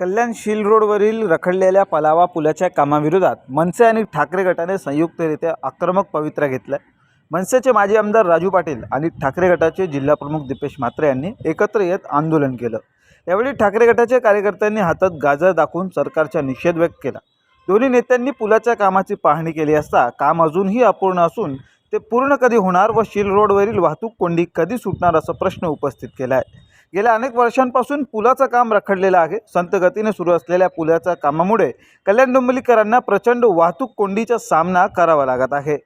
कल्याण शील रोडवरील रखडलेल्या पलावा पुलाच्या कामाविरोधात मनसे आणि ठाकरे गटाने संयुक्तरित्या आक्रमक पवित्रा घेतला मनसेचे माजी आमदार राजू पाटील आणि ठाकरे गटाचे जिल्हाप्रमुख दीपेश म्हात्रे यांनी एकत्र येत आंदोलन केलं. यावेळी ठाकरे गटाच्या कार्यकर्त्यांनी हातात गाजर दाखवून सरकारचा निषेध व्यक्त केला. दोन्ही नेत्यांनी पुलाच्या कामाची पाहणी केली असता काम अजूनही अपूर्ण असून ते पूर्ण कधी होणार व शील रोडवरील वाहतूक कोंडी कधी सुटणार असा प्रश्न उपस्थित केला आहे गेल्या अनेक वर्षांपासून पुलाचं काम रखडलेलं आहे. संत गतीने सुरू असलेल्या पुलाच्या कामामुळे कल्याण डोंबिवलीकरांना प्रचंड वाहतूक कोंडीचा सामना करावा लागत आहे.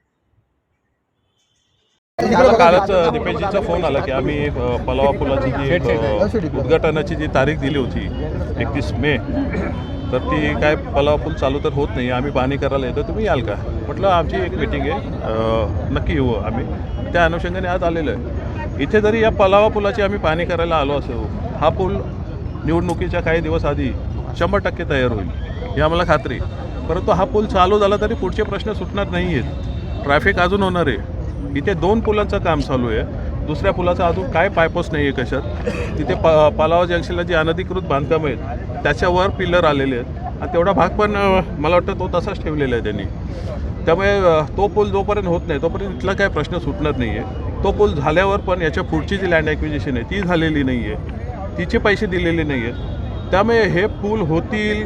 मला कालच दीपेशजीचा फोन आला की आम्ही पलावा पुलाची जी उद्घाटनाची जी तारीख दिली होती एकतीस मे तर ती काय पलावा पूल चालू तर होत नाही आम्ही पाहणी करायला येतो तुम्ही याल का? म्हटलं आमची एक मिटिंग आहे नक्की येऊ आम्ही. त्या अनुषंगाने आज आलेलो आहे. इथे जरी या पलावा पुलाची आम्ही पाहणी करायला आलो असो हा पूल निवडणुकीच्या काही दिवस आधी शंभर टक्के तयार होईल ही आम्हाला खात्री परंतु हा पूल चालू झाला तरी पुढचे प्रश्न सुटणार नाही आहेत ट्रॅफिक अजून होणार आहे. इथे दोन पुलांचं काम चालू आहे. दुसऱ्या पुलाचं अजून काय पायपोस नाही आहे कशात. तिथे प पालावा जंक्शनला जी अनधिकृत बांधकाम आहेत त्याच्यावर पिल्लर आलेले आहेत. आणि तेवढा भाग पण मला वाटतं तो तसाच ठेवलेला आहे त्यांनी. त्यामुळे तो पूल जोपर्यंत होत नाही तोपर्यंत इथला काय प्रश्न सुटणार नाही आहे तो पूल झाल्यावर पण याच्या पुढची जी लँड ॲक्विजिशन आहे ती झालेली नाही आहे तिचे पैसे दिलेले नाही आहेत त्यामुळे हे पूल होतील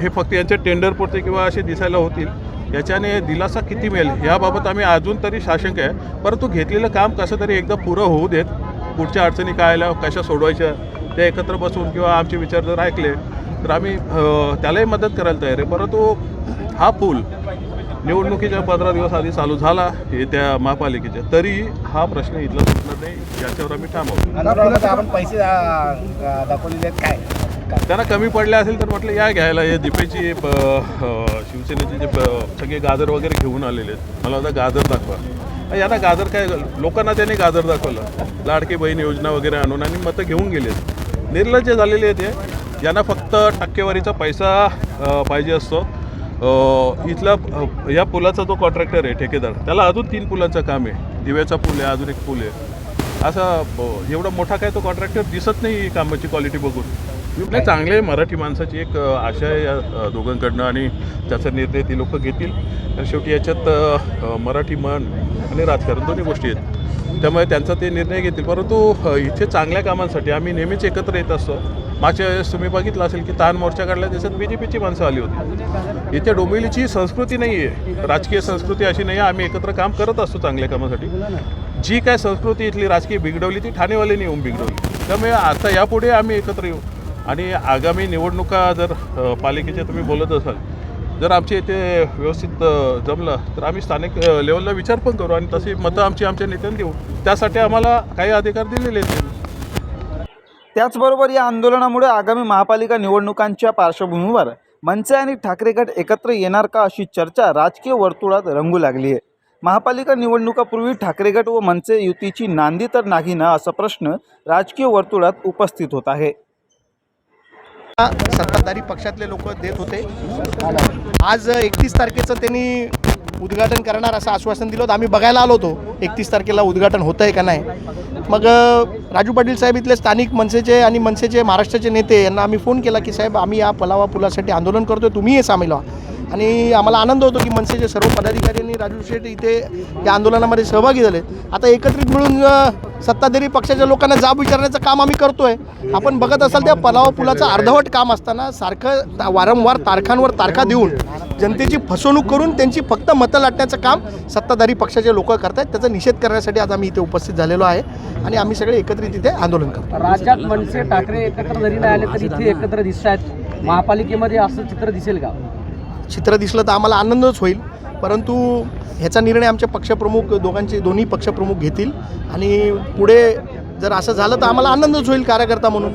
हे फक्त यांच्या टेंडरपुरते किंवा असे दिसायला होतील याच्याने दिलासा किती मिळेल याबाबत आम्ही अजून तरी साशंक आहे. परंतु घेतलेलं काम कसं तरी एकदा पुरं होऊ देत पुढच्या अडचणी काय आल्या कशा सोडवायच्या ते एकत्र बसून किंवा आमचे विचार जर ऐकले तर आम्ही त्यालाही मदत करायला तयार आहे. परंतु हा पूल निवडणुकीच्या पंधरा दिवस आधी चालू झाला हे त्या महापालिकेच्या. तरी हा प्रश्न इथला सुटणार नाही याच्यावर आम्ही ठाम आहोत. आता पुलात आपण पैसे दाखवलेले आहेत काय? त्यांना कमी पडले असेल तर म्हटलं या घ्यायला. हे दीपेची शिवसेनेचे जे सगळे गाजर वगैरे घेऊन आलेले आहेत. मला आता गाजर दाखवा. यांना गाजर काय लोकांना त्यांनी गाजर दाखवलं. लाडकी बहीण योजना वगैरे आणून आणि मतं घेऊन गेलेत. निर्लज्ज झालेले आहेत हे. यांना फक्त टक्केवारीचा पैसा पाहिजे असतो. इथला या पुलाचा जो कॉन्ट्रॅक्टर आहे ठेकेदार त्याला अजून तीन पुलांचं काम आहे. दिव्याचा पूल आहे अजून एक पूल आहे. असा एवढा मोठा काय तो कॉन्ट्रॅक्टर दिसत नाही कामाची क्वालिटी बघून. नाही चांगले मराठी माणसाची एक आशा आहे या दोघांकडनं आणि त्याचा निर्णय ती लोक घेतील. तर शेवटी याच्यात मराठी मन आणि राजकारण दोन्ही गोष्टी आहेत. त्यामुळे त्यांचा ते निर्णय घेतील. परंतु इथे चांगल्या कामांसाठी आम्ही नेहमीच एकत्र येत असतो. मागच्या वेळेस तुम्ही बघितलं असेल की तान मोर्चा काढला त्याच्यात बी जे पीची माणसं आली होती. इथे डोंबिवलीची संस्कृती नाही आहे. राजकीय संस्कृती अशी नाही आहे. आम्ही एकत्र काम करत असतो चांगल्या कामासाठी. जी काय संस्कृती इथली राजकीय बिघडवली ती ठाणेवाल्यांनी येऊन बिघडवली. त्यामुळे आता यापुढे आम्ही एकत्र येऊ. आणि आगामी निवडणुका जर पालिकेच्या तुम्ही बोलत असाल जर आमच्या इथे व्यवस्थित जमलं तर आम्ही स्थानिक लेवलला विचार पण करू आणि तशी मतं आमची आमच्या नेत्यांनी देऊ. त्यासाठी आम्हाला काही अधिकार दिलेले आहेत. त्याचबरोबर या आंदोलनामुळे आगामी महापालिका निवडणुकांच्या पार्श्वभूमीवर मनसे आणि ठाकरे गट एकत्र येणार का अशी चर्चा राजकीय वर्तुळात रंगू लागली आहे. महापालिका निवडणुकापूर्वी ठाकरे गट व मनसे युतीची नांदी तर नाही ना असा प्रश्न राजकीय वर्तुळात उपस्थित होत आहे. सत्ताधारी पक्षातले लोक देत होते. आज एकतीस तारखेचं त्यांनी उद्घाटन करणार असं आश्वासन दिलं होतं. आम्ही बघायला आलो होतो एकतीस तारखेला उद्घाटन होतं आहे का नाही. मग राजू पाटील साहेब इथले स्थानिक मनसेचे आणि मनसेचे महाराष्ट्राचे नेते यांना आम्ही फोन केला की साहेब आम्ही या पलावा पुलासाठी आंदोलन करतोय तुम्हीही सामील व्हा. आणि आम्हाला आनंद होतो की मनसेचे सर्व पदाधिकारी आणि राजू शेठ इथे या आंदोलनामध्ये सहभागी झाले. आता एकत्रित मिळून सत्ताधारी पक्षाच्या लोकांना जाब विचारण्याचं काम आम्ही करतोय. आपण बघत असाल त्या पलाव पुलाचं अर्धवट काम असताना सारखं वारंवार तारखांवर तारखा देऊन जनतेची फसवणूक करून त्यांची फक्त मतं लाटण्याचं काम सत्ताधारी पक्षाचे लोक करतायत. त्याचा निषेध करण्यासाठी आज आम्ही इथे उपस्थित झालेलो आहे आणि आम्ही सगळे एकत्रित इथे आंदोलन करतो राज्यात मनसे ठाकरे एकत्र जरी नाही आले तरी इथे एकत्र दिसत आहेत महापालिकेमध्ये असं चित्र दिसेल का? चित्र दिसलं तर आम्हाला आनंदच होईल. परंतु ह्याचा निर्णय आमचे पक्षप्रमुख दोघांचे दोन्ही पक्षप्रमुख घेतील. आणि पुढे जर असं झालं तर आम्हाला आनंदच होईल कार्यकर्ता म्हणून.